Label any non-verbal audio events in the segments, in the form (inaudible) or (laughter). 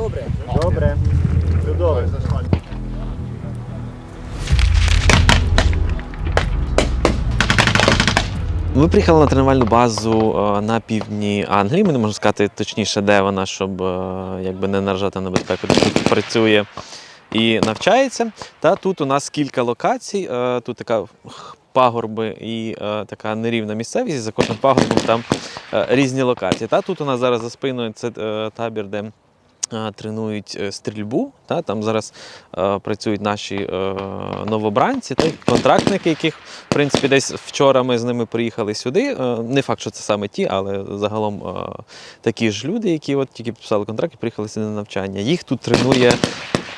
Добре. Добре. Чудово. Ми приїхали на тренувальну базу е, на півдні Англії. Ми не можемо сказати точніше, де вона, щоб е, якби не наражати на безпеку. Тут працює і навчається. Та тут у нас кілька локацій. Е, Тут така пагорби і така нерівна місцевість. і За кожним пагорбом там різні локації. Та тут у нас зараз за спиною це табір, де тренують е, стрільбу. Та, там зараз е, працюють наші е, новобранці, та, контрактники, яких, в принципі, десь вчора ми з ними приїхали сюди. Е, не факт, що це саме ті, але загалом е, такі ж люди, які от тільки підписали контракт і приїхали сюди на навчання. Їх тут тренує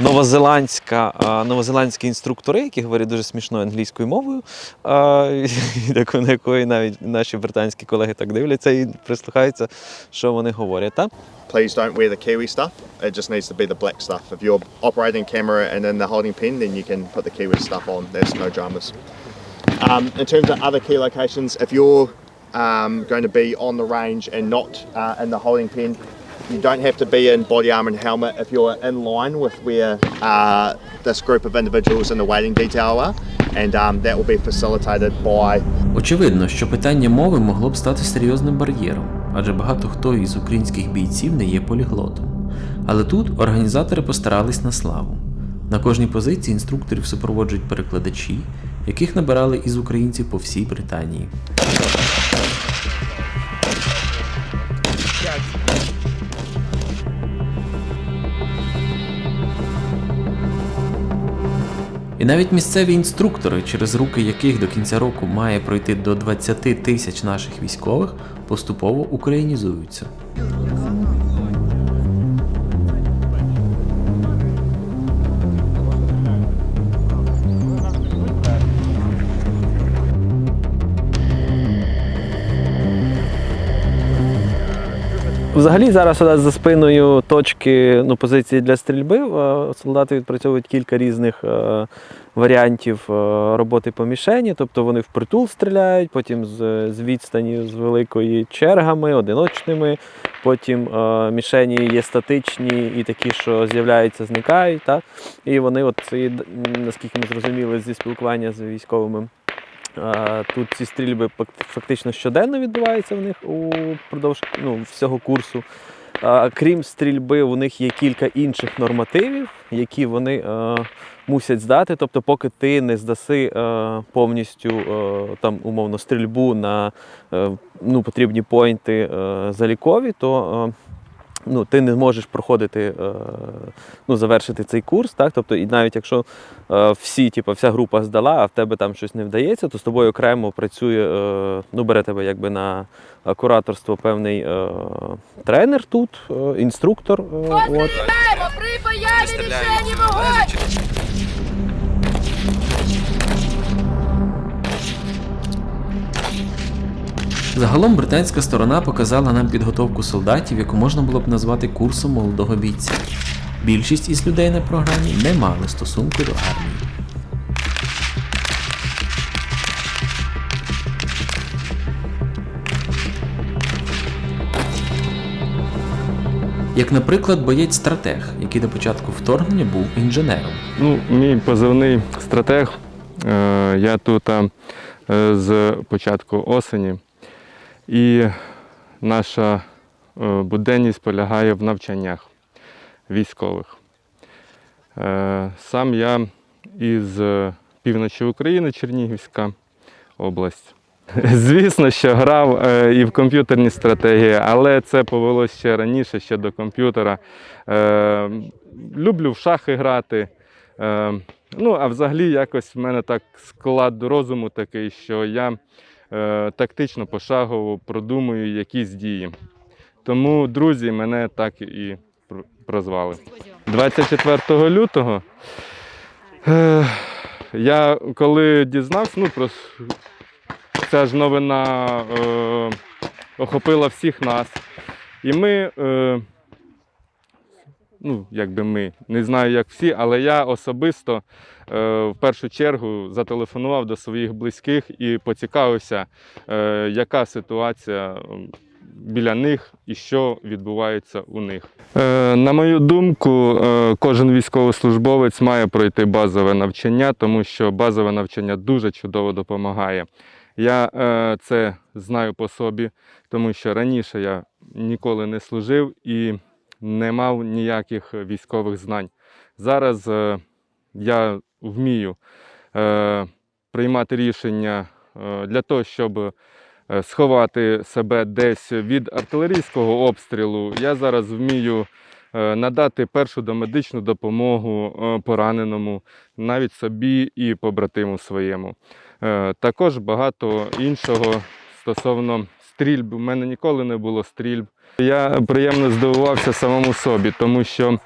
новозеландська, е, новозеландські інструктори, які говорять дуже смішною англійською мовою, е, на якої навіть наші британські колеги так дивляться і прислухаються, що вони говорять. Please don't wear the Kiwi stuff. It just needs to be the black stuff. If you're operating camera and then the holding pen, then you can put the Kiwi stuff on. There's no dramas. Um, in terms of other key locations, if you're um, going to be on the range and not uh, in the holding pen, you don't have to be in body armor and helmet if you're in line with where uh, this group of individuals in the waiting detail are, and um, that will be facilitated by Очевидно, що питання мови могло б стати серйозним бар'єром, адже багато хто із українських бійців не є поліглотом. Але тут організатори постарались на славу. На кожній позиції інструкторів супроводжують перекладачі, яких набирали із українців по всій Британії. І навіть місцеві інструктори, через руки яких до кінця року має пройти до 20 тисяч наших військових, поступово українізуються. Взагалі зараз у нас за спиною точки ну, позиції для стрільби. Е, Солдати відпрацьовують кілька різних е, варіантів е, роботи по мішені. Тобто вони впритул стріляють, потім з, з відстані з великої чергами, одиночними. Потім е, мішені є статичні і такі, що з'являються, зникають. Та? І вони, от, наскільки ми зрозуміли зі спілкування з військовими. Тут ці стрільби фактично щоденно відбуваються в них упродовж ну, всього курсу. Крім стрільби, у них є кілька інших нормативів, які вони е, мусять здати. Тобто, поки ти не здаси е, повністю е, там, умовно, стрільбу на е, ну, потрібні поінти е, залікові, то е, ну, ти не можеш проходити, е, ну, завершити цей курс. Так? Тобто, і навіть якщо е, всі, типу, вся група здала, а в тебе там щось не вдається, то з тобою окремо працює, е, ну, бере тебе якби на кураторство певний тренер тут, інструктор. от. Стріляємо при появі мішені вогонь! Загалом британська сторона показала нам підготовку солдатів, яку можна було б назвати курсом молодого бійця. Більшість із людей на програмі не мали стосунку до армії. Як, наприклад, боєць-стратег, який до початку вторгнення був інженером. Ну, мій позивний стратег. Е, Я тут е, з початку осені. І наша е, буденність полягає в навчаннях військових. Е, Сам я із е, півночі України, Чернігівська область. (laughs) Звісно, що грав і в комп'ютерні стратегії, але це повелося ще раніше, ще до комп'ютера. Люблю в шахи грати. Ну, а взагалі якось в мене так склад розуму такий, що я тактично пошагово продумую якісь дії. Тому друзі мене так і прозвали. 24 лютого е, я коли дізнався, ну про ця ж новина е, охопила всіх нас. І ми, е, ну, якби ми, не знаю, як всі, але я особисто е, в першу чергу зателефонував до своїх близьких і поцікавився, е, яка ситуація біля них і що відбувається у них. Е, на мою думку, е, кожен військовослужбовець має пройти базове навчання, тому що базове навчання дуже чудово допомагає. Я е, це знаю по собі, тому що раніше я ніколи не служив і не мав ніяких військових знань. Зараз е, я вмію е, приймати рішення е, для того, щоб сховати себе десь від артилерійського обстрілу. Я зараз вмію надати першу домедичну допомогу пораненому, навіть собі і побратиму своєму. Також багато іншого стосовно стрільб. У мене ніколи не було стрільб. Я приємно здивувався самому собі, тому що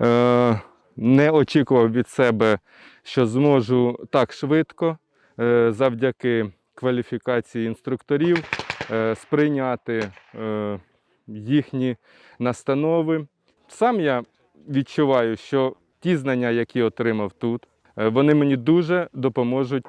е, не очікував від себе, що зможу так швидко, е, завдяки кваліфікації інструкторів, е, сприйняти е, їхні настанови. Сам я відчуваю, що ті знання, які отримав тут, е, вони мені дуже допоможуть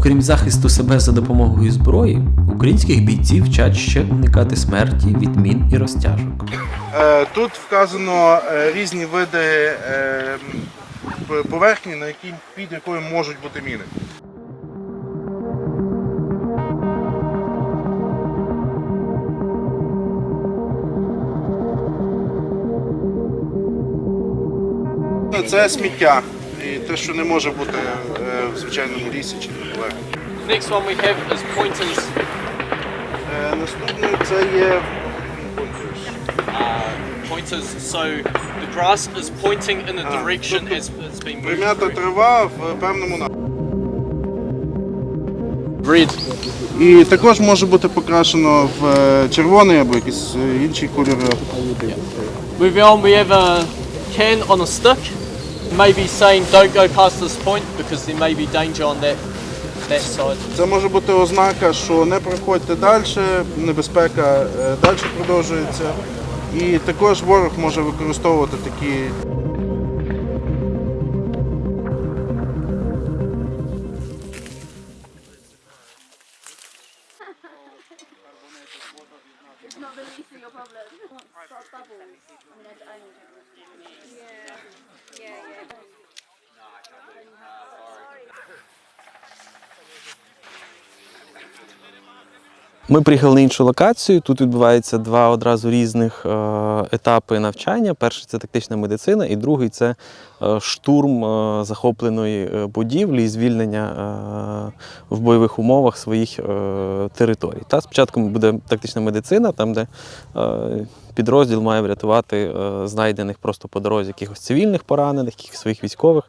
Окрім захисту себе за допомогою зброї, українських бійців вчать ще уникати смерті, відмін і розтяжок. Е, Тут вказано е, різні види е, поверхні, на якій під якою можуть бути міни. Це сміття і те, що не може бути в звичайному лісі чи на поверхні. Next one we have is pointers. Е, Наступне це є Pointers. So the grass is pointing in the Ah, direction тобто as it's being moved. прим'ята through. трава в певному напрямку. Red. І також може бути покрашено в е, червоний або якийсь е, інший кольор. Moving on, we have a can on a stick. Maybe saying don't go past this point because there may be danger on that that side. Це може бути ознака, що не проходьте далі, небезпека е, далі продовжується. І також ворог може використовувати такі Ми приїхали на іншу локацію. Тут відбуваються два одразу різних е, етапи навчання. Перший це тактична медицина, і другий це штурм е, захопленої е, будівлі і звільнення е, в бойових умовах своїх е, територій. Та спочатку буде тактична медицина, там де е, підрозділ має врятувати е, знайдених просто по дорозі якихось цивільних поранених, якихось своїх військових,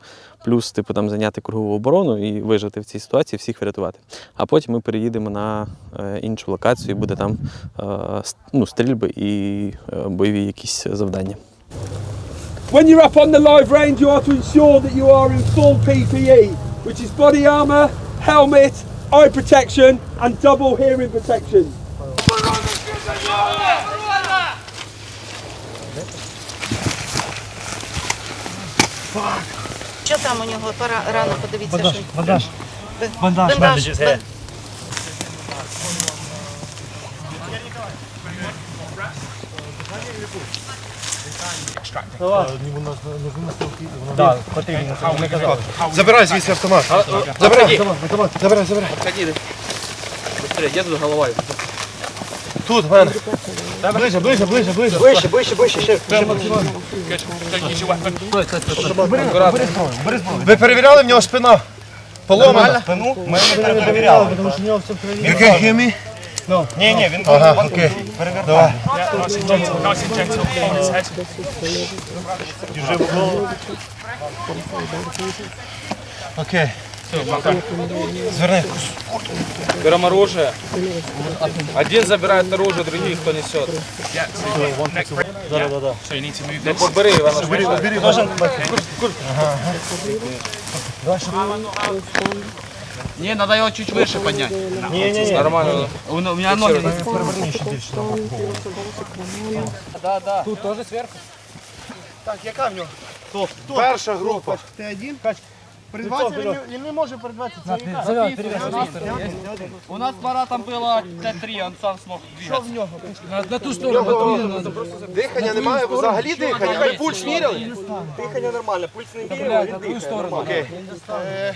плюс типу там зайняти кругову оборону і вижити в цій ситуації, всіх врятувати. А потім ми переїдемо на е, іншу локацію, і буде там е, ну, стрільби і е, бойові якісь завдання. When you're up on the live range, you are to ensure that you are in full PPE, which is body armour, helmet, eye protection, and double hearing protection. Що там у нього пора рано подивіться. Бандаж, бандаж. Бандаж. бандаж. Забирай звідси автомат. Забирай, автомат. Забирай, забирай. Быстрее, я тут головой. Тут, в мене. Ближче, ближче, ближче, ближче. Ближче, ближче, ближче. Ще. Ви перевіряли в нього спина? Поломана? Спину? Ми не перевіряли, тому що в нього все перевіряли. You can hear me? No. Ні, ні, він ага, окей. Давай. Окей. Зверни. Берем оружие. Один забирает оружие, других кто несет. Да, да, да. Не побери, Івана. Бери, бери, Не, надо его чуть выше поднять. Не, не, не. Нормально. У, у меня ноги. Да, да. Тут тоже сверху. Так, яка в нього? Перша група. Ти один? Призватися він, не- він не може передбачити. Це У нас пара там была Т3, он сам смог двигаться. в нього? На, на ту сторону. Дихання немає, взагалі дихання. Ви пульс міряли? Дихання нормально, пульс не міряли, він дихає. Окей. Е,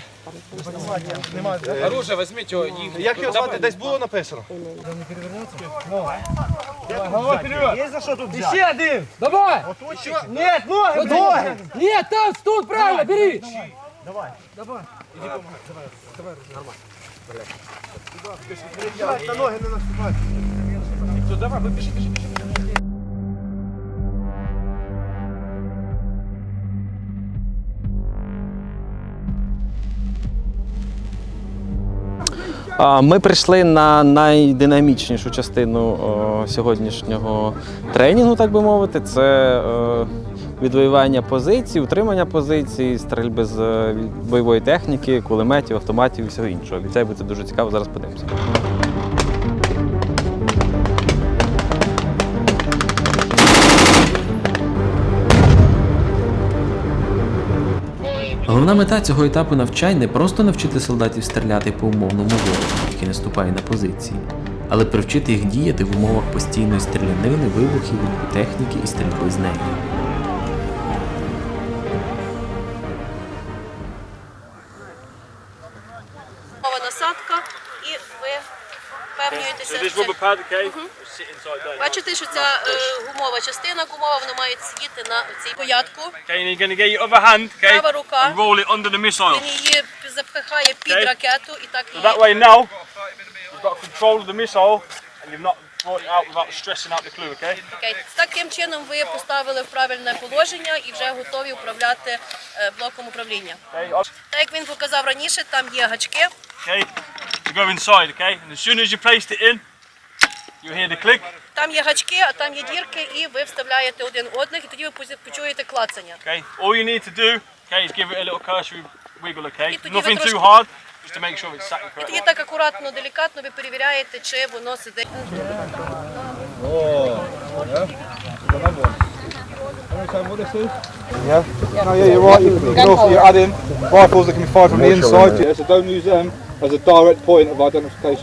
Оружие возьмите, их. Як його звати? Десь було написано? Голова вперед! Є за що тут взяти? Ще Давай! Нет, ноги! Ноги! Нет, там, тут, правильно, бери! На ноги не наступай. А, Ми прийшли на найдинамічнішу частину о, сьогоднішнього тренінгу, так би мовити. Це е, відвоювання позицій, утримання позицій, стрільби з е, бойової техніки, кулеметів, автоматів і всього іншого. Обіцяю бути дуже цікаво. Зараз подивимося. Головна мета цього етапу навчань не просто навчити солдатів стріляти по умовному ворогу, який наступає на позиції, але привчити їх діяти в умовах постійної стрілянини, вибухів, техніки і стрільби з нею. Бачите, що ця е, гумова частина гумова, вона має сидіти на цій порядку. Okay, you're gonna get your other hand, okay, Права рука. and roll it under the missile. Він її запихає під ракету і так So that її. way now, you've got control of the missile, and you've not brought it out without stressing out the clue, okay? Окей. Таким чином ви поставили в правильне положення і вже готові управляти е, блоком управління. Так як він показав раніше, там є гачки. okay, you go inside, okay, and as soon as you placed it in, you hear the click, Там є гачки, а там є дірки, і ви вставляєте один одних, і тоді ви пози- почуєте клацання. okay? All you need to do, okay, is give it a little cursory wiggle, okay? І тоді ви Nothing too трошки- hard, just to make sure it's sat І correctly. тоді так акуратно, делікатно ви перевіряєте, чи воно сидить. No, yeah, you're right. You can, you can also you add in rifles that can be fired from the inside. Yeah, so don't use them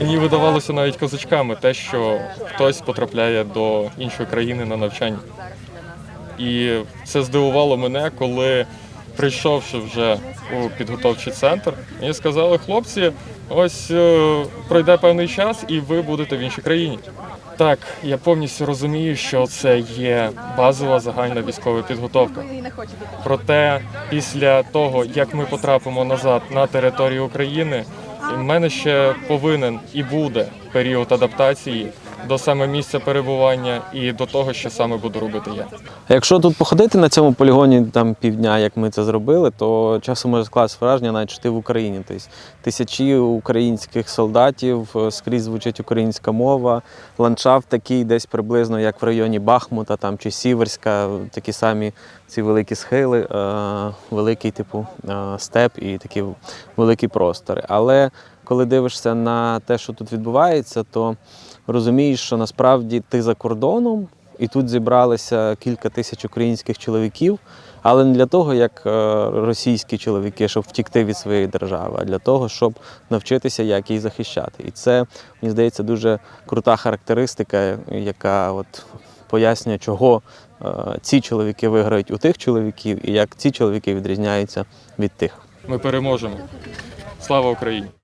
Мені видавалося навіть козачками те, що хтось потрапляє до іншої країни на навчання. І це здивувало мене, коли прийшовши вже у підготовчий центр, мені сказали, хлопці, ось е, пройде певний час, і ви будете в іншій країні. Так, я повністю розумію, що це є базова загальна військова підготовка. Проте після того, як ми потрапимо назад на територію України, мене ще повинен і буде період адаптації до саме місця перебування і до того, що саме буду робити я. Якщо тут походити на цьому полігоні там півдня, як ми це зробили, то часом може скласти враження, навіть що ти в Україні. Тобто тисячі українських солдатів, е, скрізь звучить українська мова, ландшафт такий десь приблизно як в районі Бахмута там, чи Сіверська, такі самі ці великі схили, е, великий типу е, степ і такі великі простори. Але коли дивишся на те, що тут відбувається, то розумієш, що насправді ти за кордоном, і тут зібралися кілька тисяч українських чоловіків, але не для того, як е, російські чоловіки, щоб втікти від своєї держави, а для того, щоб навчитися, як її захищати. І це, мені здається, дуже крута характеристика, яка от пояснює, чого е, ці чоловіки виграють у тих чоловіків, і як ці чоловіки відрізняються від тих. Ми переможемо. Слава Україні!